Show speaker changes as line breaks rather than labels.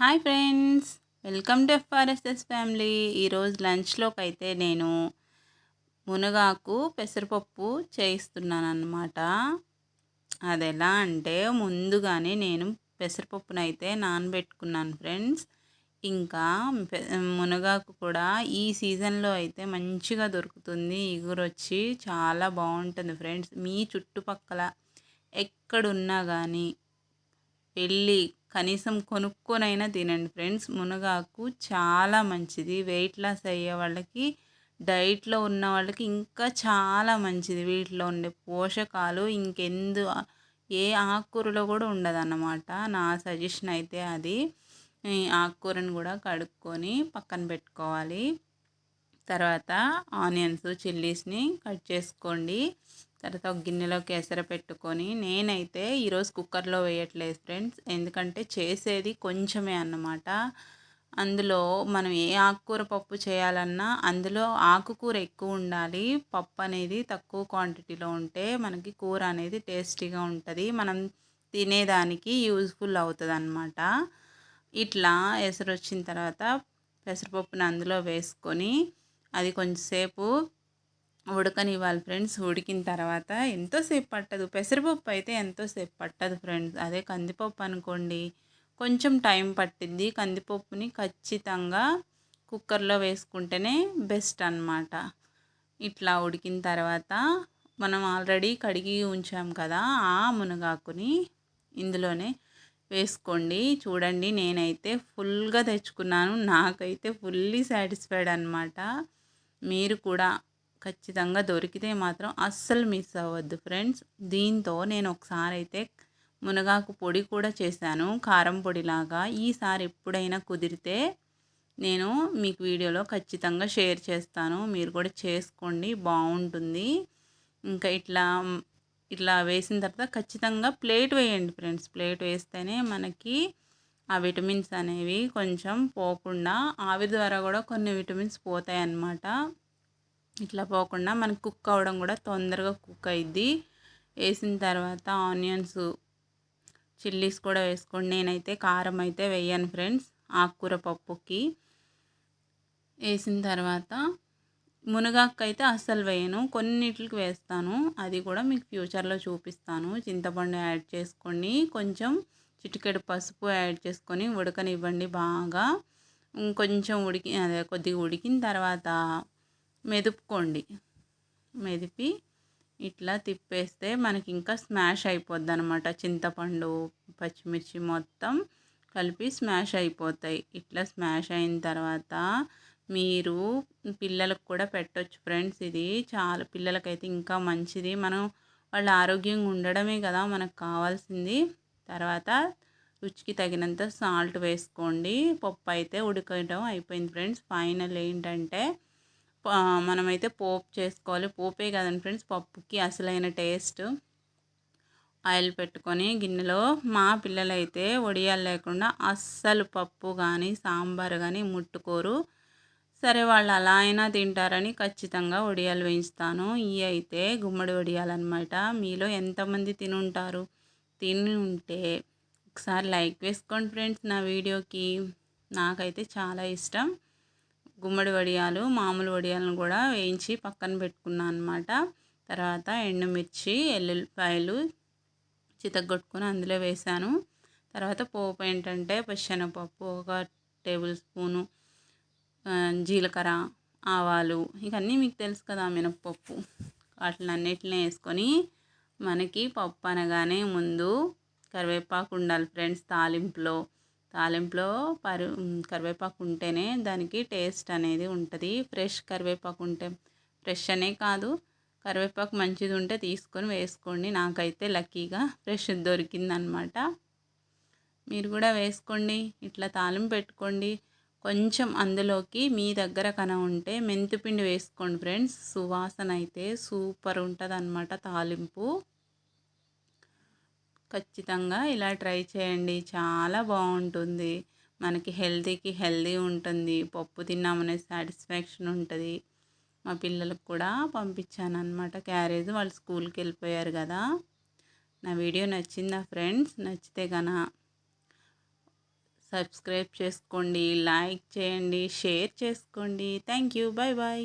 Hi friends welcome to FRSS family. ఈరోజు లంచ్లోకి అయితే నేను మునగాకు పెసరపప్పు చేయిస్తున్నాను అన్నమాట అది ఎలా అంటే ముందుగానే నేను పెసరపప్పునైతే నానబెట్టుకున్నాను ఫ్రెండ్స్. ఇంకా మునగాకు కూడా ఈ సీజన్లో అయితే మంచిగా దొరుకుతుంది. ఇగురొచ్చి చాలా బాగుంటుంది ఫ్రెండ్స్. మీ చుట్టుపక్కల ఎక్కడున్నా కానీ వెళ్ళి కనీసం కొనుక్కొనైనా తినండి ఫ్రెండ్స్. మునగాకు చాలా మంచిది. వెయిట్ లాస్ అయ్యే వాళ్ళకి డైట్లో ఉన్న వాళ్ళకి ఇంకా చాలా మంచిది. వీటిలో ఉండే పోషకాలు ఇంకెందు ఏ ఆకుకూరలో కూడా ఉండదన్నమాట. నా సజెషన్ అయితే అది. ఆకుకూరను కూడా కడుక్కొని పక్కన పెట్టుకోవాలి. తర్వాత ఆనియన్స్ చిల్లీస్ని కట్ చేసుకోండి. తర్వాత ఒక గిన్నెలోకి ఎసర పెట్టుకొని నేనైతే ఈరోజు కుక్కర్లో వేయట్లేదు ఫ్రెండ్స్. ఎందుకంటే చేసేది కొంచెమే అన్నమాట. అందులో మనం ఏ ఆకుకూర పప్పు చేయాలన్నా అందులో ఆకుకూర ఎక్కువ ఉండాలి. పప్పు అనేది తక్కువ క్వాంటిటీలో ఉంటే మనకి కూర అనేది టేస్టీగా ఉంటుంది. మనం తినేదానికి యూజ్ఫుల్ అవుతుంది అన్నమాట ఇట్లా ఎసరు వచ్చిన తర్వాత పెసరపప్పుని అందులో వేసుకొని అది కొంచెంసేపు ఉడకనివ్వాలి ఫ్రెండ్స్. ఉడికిన తర్వాత ఎంతోసేపు పట్టదు. పెసరపప్పు అయితే ఎంతోసేపు పట్టదు ఫ్రెండ్స్. అదే కందిపప్పు అనుకోండి కొంచెం టైం పట్టింది కందిపప్పుని ఖచ్చితంగా కుక్కర్లో వేసుకుంటేనే బెస్ట్ అనమాట ఇట్లా ఉడికిన తర్వాత మనం ఆల్రెడీ కడిగి ఉంచాం కదా ఆ మునగాకుని ఇందులోనే వేసుకోండి. చూడండి నేనైతే ఫుల్గా తెచ్చుకున్నాను. నాకైతే ఫుల్లీ సాటిస్ఫైడ్ అనమాట మీరు కూడా ఖచ్చితంగా దొరికితే మాత్రం అస్సలు మిస్ అవ్వద్దు ఫ్రెండ్స్. దీంతో నేను ఒకసారి అయితే మునగాకు పొడి కూడా చేశాను కారం పొడిలాగా. ఈసారి ఎప్పుడైనా కుదిరితే నేను మీకు వీడియోలో ఖచ్చితంగా షేర్ చేస్తాను. మీరు కూడా చేసుకోండి బాగుంటుంది. ఇంకా ఇట్లా ఇట్లా వేసిన తర్వాత ఖచ్చితంగా ప్లేట్ వేయండి ఫ్రెండ్స్. ప్లేట్ వేస్తేనే మనకి ఆ విటమిన్స్ అనేవి కొంచెం పోకుండా ఆవిరి ద్వారా కూడా కొన్ని విటమిన్స్ పోతాయి అన్నమాట ఇట్లా పోకుండా మనకు కుక్ అవ్వడం కూడా తొందరగా కుక్ అయ్యిద్ది వేసిన తర్వాత ఆనియన్స్ చిల్లీస్ కూడా వేసుకోండి. నేనైతే కారం అయితే వేయను ఫ్రెండ్స్ ఆకుకూర పప్పుకి. వేసిన తర్వాత మునగాకు అయితే అస్సలు వేయను కొన్నిటికి వేస్తాను. అది కూడా మీకు ఫ్యూచర్లో చూపిస్తాను. చింతపండు యాడ్ చేసుకొని కొంచెం చిటికెడు పసుపు యాడ్ చేసుకొని ఉడకనివ్వండి బాగా. కొంచెం ఉడికి అదే కొద్దిగా ఉడికిన తర్వాత మెదుపుకోండి. మెదిపి ఇట్లా తిప్పేస్తే మనకి ఇంకా స్మాష్ అయిపోద్ది అనమాట చింతపండు పచ్చిమిర్చి మొత్తం కలిపి స్మాష్ అయిపోతాయి. ఇట్లా స్మాష్ అయిన తర్వాత మీరు పిల్లలకు కూడా పెట్టవచ్చు ఫ్రెండ్స్ ఇది. చాలా పిల్లలకైతే ఇంకా మంచిది. మనం వాళ్ళ ఆరోగ్యంగా ఉండడమే కదా మనకు కావాల్సింది. తర్వాత రుచికి తగినంత సాల్ట్ వేసుకోండి. పప్పు అయితే ఉడకడం అయిపోయింది ఫ్రెండ్స్. ఫైనల్ ఏంటంటే మనమైతే పోపు చేసుకోవాలి. పోపే కదండి ఫ్రెండ్స్ పప్పుకి అసలైన టేస్ట్. ఆయిల్ పెట్టుకొని గిన్నెలో మా పిల్లలైతే వడియాలు లేకుండా అస్సలు పప్పు కానీ సాంబార్ కానీ ముట్టుకోరు. సరే వాళ్ళు అలా అయినా తింటారని ఖచ్చితంగా వడియాలు వేయిస్తాను. ఇవి అయితే గుమ్మడి వడియాలు అనమాట మీలో ఎంతమంది తినుంటారు? తిని ఉంటే ఒకసారి లైక్ వేసుకోండి ఫ్రెండ్స్ నా వీడియోకి. నాకైతే చాలా ఇష్టం. గుమ్మడి వడియాలు మామూలు వడియాలను కూడా వేయించి పక్కన పెట్టుకున్నాను అనమాట తర్వాత ఎండుమిర్చి ఎల్లుల్లిపాయలు చితగొట్టుకుని అందులో వేసాను. తర్వాత పోపు ఏంటంటే పచ్చెనపప్పు ఒక టేబుల్ స్పూను జీలకర్ర ఆవాలు ఇవన్నీ మీకు తెలుసు కదా మినప్పప్పు. వాటిని అన్నిటిని వేసుకొని మనకి పప్పు అనగానే ముందు కరివేపాకు ఉండాలి ఫ్రెండ్స్ తాలింపులో. తాలింపులో పరు కరివేపాకు ఉంటేనే దానికి టేస్ట్ అనేది ఉంటుంది. ఫ్రెష్ కరివేపాకు ఉంటే ఫ్రెష్ అనే కాదు. కరివేపాకు మంచిది ఉంటే తీసుకొని వేసుకోండి. నాకైతే లక్కీగా ఫ్రెష్ దొరికిందనమాట. మీరు కూడా వేసుకోండి. ఇట్లా తాలింపు పెట్టుకోండి. కొంచెం అందులోకి మీ దగ్గర కన ఉంటే మెంతిపిండి వేసుకోండి ఫ్రెండ్స్. సువాసన అయితే సూపర్ ఉంటుంది అనమాట తాలింపు. ఖచ్చితంగా ఇలా ట్రై చేయండి. చాలా బాగుంటుంది. మనకి హెల్తీకి హెల్తీ ఉంటుంది. పప్పు తిన్నామనే సాటిస్ఫాక్షన్ ఉంటుంది. మా పిల్లలకు కూడా పంపించాను అనమాట క్యారేజ్ వాళ్ళు స్కూల్కి వెళ్ళిపోయారు కదా. నా వీడియో నచ్చిందా ఫ్రెండ్స్? నచ్చితే కన సబ్స్క్రైబ్ చేసుకోండి లైక్ చేయండి షేర్ చేసుకోండి. Thank you. Bye bye